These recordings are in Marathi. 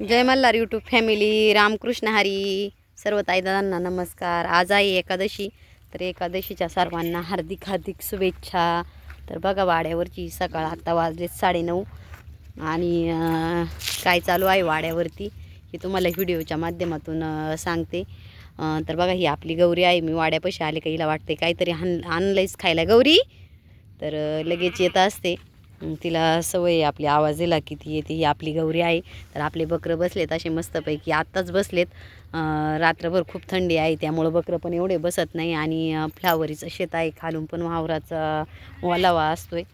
जय मल्हार यूट्यूब फॅमिली रामकृष्ण हरी सर्व ताईदादांना नमस्कार. आज आहे एकादशी तर एकादशीच्या सर्वांना हार्दिक हार्दिक शुभेच्छा. तर बघा वाड्यावरची सकाळ आत्ता वाजलेत साडेनऊ आणि काय चालू आहे वाड्यावरती हे तुम्हाला व्हिडिओच्या माध्यमातून सांगते. तर बघा ही आपली गौरी आहे. मी वाड्यापाशी आले का हिला वाटते काहीतरी आण आणलंयच खायला. गौरी तर लगेच येत असते. तिला सवय आहे आपली आवाज दिला की ती येते ही आपली गौरी आहे. तर आपले बकरं बसलेत असे मस्तपैकी आत्ताच बसलेत. रात्रभर खूप थंडी आहे त्यामुळं बकरं पण एवढे बसत नाही. आणि फ्लावरीचं शेत आहे खालून पण वावराचा ओलावा असतो आहे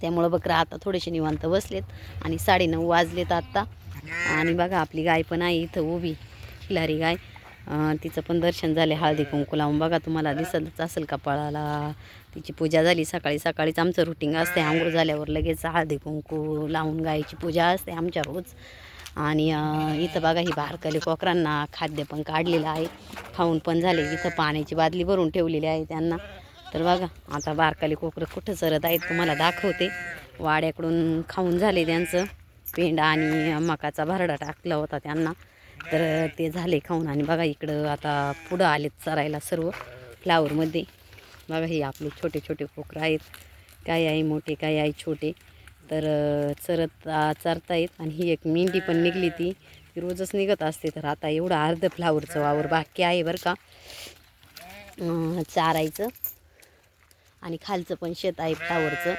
त्यामुळं बकरं आता थोडेसे निवांत बसलेत. आणि साडेनऊ वाजलेत आत्ता आणि बघा आपली गाय पण आहे इथं उभी. खिलारी गाय. तिचं पण दर्शन झाले हळदी कुंकू लावून. बघा तुम्हाला दिसतच असेल कपाळाला तिची पूजा झाली. सकाळी सकाळीच आमचं रुटीन असते. आंघोळ झाल्यावर लगेच हळदी कुंकू लावून गायची पूजा असते आमच्या रोज. आणि इथं बघा ही बारकाली कोकरांना खाद्य पण काढलेलं आहे. खाऊन पण झाले. इथं पाण्याची बादली भरून ठेवलेली आहे त्यांना. तर बघा आता बारकाली कोकरं कुठं चरत आहेत तुम्हाला दाखवते. वाड्याकडून खाऊन झाले त्यांचं. पेंड आणि मकाचा भरडा टाकला होता त्यांना. तर ते झाले खाऊन आणि बघा इकडं आता पुढं आलेत चरायला सर्व फ्लावरमध्ये. बघा हे आपले छोटे छोटे कोकरं आहेत. काय आहे मोठे काय आहे छोटे. तर चरत चरतायत आणि ही एक मेंढी पण निघली ती. ती रोजच निघत असते. तर आता एवढं अर्ध फ्लावरचं वावर बाकी आहे बरं का. चारायचं. आणि खालचं पण शेत आहे फ्लावरचं.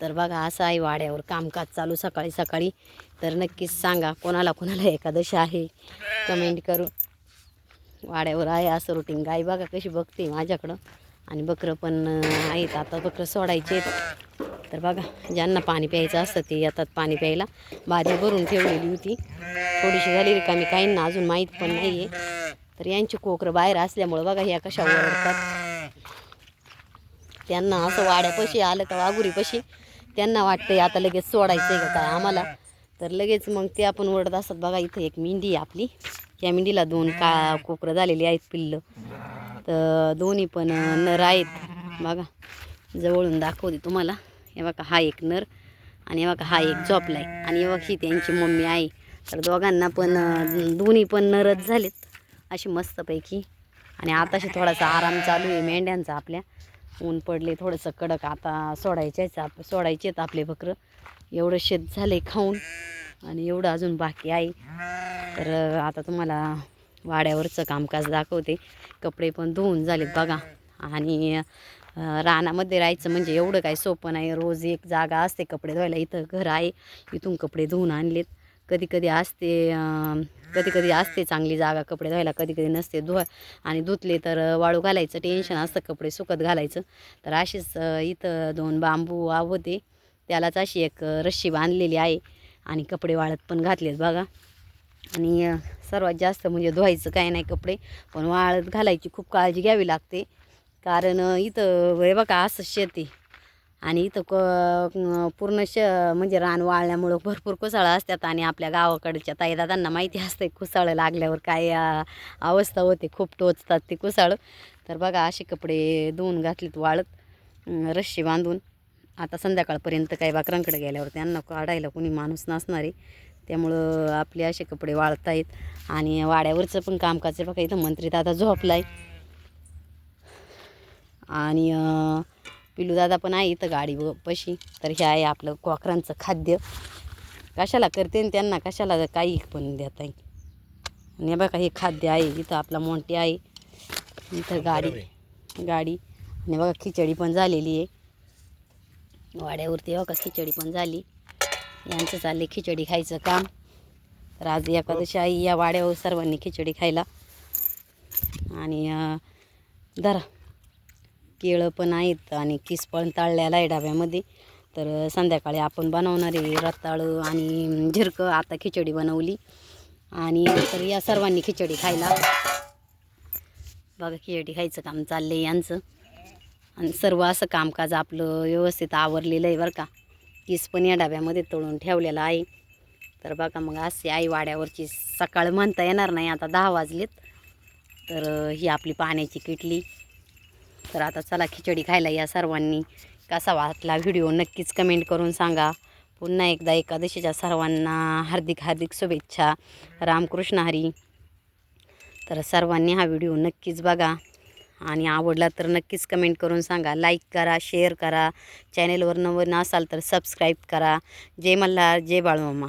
तर बघा असं आहे वाड्यावर कामकाज चालू सकाळी सकाळी. तर नक्कीच सांगा कोणाला कोणाला एकादशी आहे? कमेंट करून. वाड्यावर आहे असं रुटीन गाई बघा कशी बघते माझ्याकडं. आणि बकरं पण आहेत. आता बकरं सोडायचे तर बघा ज्यांना पाणी प्यायचं असतं ते येतात पाणी प्यायला. बादली भरून ठेवलेली होती. थोडीशी झाली रिकामी. काहींना अजून माहीत पण नाही आहे तर यांची कोकरं बाहेर असल्यामुळं बघा ह्या कशा ओरडतात. त्यांना असं वाड्यापाशी आलं का वाघुरीपाशी त्यांना वाटतंय आता लगेच सोडायचं आहे का काय आम्हाला? तर लगेच मग ते आपण ओरडत असत बघा इथं एक मेंढी आहे आपली. त्या मेंढीला दोन का कोकरं झालेली आहेत पिल्लं. तर दोन्ही पण नर आहेत. बघा जवळून दाखवते तुम्हाला. हे बघा हा एक नर आणि हे बघा हा एक झोपला आहे आणि हे बघा ही त्यांची मम्मी आहे तर दोघांना पण दोन्ही पण नरच झालेत. अशी मस्तपैकी. आणि आताशी थोडासा आराम चालू आहे मेंढ्यांचा आपल्या. ऊन पडले थोडंसं कडक आता सोडायचेच आप आहेत आपले बकरं. एवढं शेत झाले खाऊन आणि एवढं अजून बाकी आहे. तर आता तुम्हाला वाड्यावरचं कामकाज दाखवते. कपडे पण धुवून झालेत बघा. आणि रानामध्ये राहायचं म्हणजे एवढं काही सोपं नाही. रोज एक जागा असते कपडे धुवायला. इथं घर आहे. इथून कपडे धुवून आणलेत. कधी कधी असते कधी कधी असते चांगली जागा कपडे धुवायला कधी कधी नसते धुवा आणि धुतले तर वाळू घालायचं टेन्शन असतं कपडे सुकत घालायचं. तर अशीच इथं दोन बांबू आव होते त्यालाच अशी एक रस्सी बांधलेली आहे आणि कपडे वाळत पण घातलेत बघा. आणि सर्वात जास्त म्हणजे धुवायचं काय नाही कपडे पण वाळत घालायची खूप काळजी घ्यावी लागते. कारण इथं हे बघा असं शेती आणि इथं क पूर्ण श म्हणजे रान वाळल्यामुळं भरपूर कुसाळं असतात आणि आपल्या गावाकडच्या ताईदादांना माहिती असते कुसाळं लागल्यावर काय अवस्था होते खूप टोचतात ते कुसाळं. तर बघा असे कपडे धुवून घातलेत वाळत रस्सी रश्शी बांधून. आता संध्याकाळपर्यंत काही बाकरांकडे गेल्यावर त्यांना काढायला कोणी माणूस नसणार आहे. त्यामुळं आपले असे कपडे वाळतायत आणि वाड्यावरचं पण कामकाज बघा इथं मंत्री दादा आहे आणि अं, पिलू दादा पण आहे इथं गाडी व पशी. तर हे आहे आपलं कोकरांचं खाद्य. कशाला करते त्यांना कशाला काही पण देत आहे आणि हे बघा हे खाद्य आहे. इथं आपला मोंटी आहे. इथं गाडी गाडी. आणि बघा खिचडी पण झालेली आहे. वाड्यावरती बघा खिचडी पण झाली. यांचं चालले खिचडी खायचं काम. तर आज एकादशी आई या वाड्यावर सर्वांनी खिचडी खायला. आणि धरा. केळं पण आहेत आणि किस पण तळलेला आहे डाब्यामध्ये तर संध्याकाळी आपण बनवणार आहे रताळं आणि झिरकं आता खिचडी बनवली. आणि तर या सर्वांनी खिचडी खायला. बघा खिचडी खायचं काम चाललं आहे यांचं. आणि सर्व असं कामकाज आपलं व्यवस्थित आवरलेलं आहे बरं का. किस पण या डब्यामध्ये तळून ठेवलेला आहे. तर बघा मग असे आई वाड्यावरची सकाळ म्हणता येणार नाही. आता दहा वाजलेत. तर ही आपली पाण्याची किटली. तर आता चला खिचडी खायला या सर्वांनी. कसा वाटला व्हिडिओ नक्कीच कमेंट करून सांगा. पुन्हा एकदा एकादशीच्या सर्वांना हार्दिक हार्दिक शुभेच्छा. रामकृष्ण हरी. तर सर्वांनी हा व्हिडिओ नक्कीच बघा. आणि आवडला तर नक्कीच कमेंट करून सांगा. लाईक करा शेअर करा. चॅनेलवर नवीन असाल तर सबस्क्राईब करा. जय मल्हार जय बाळमामा.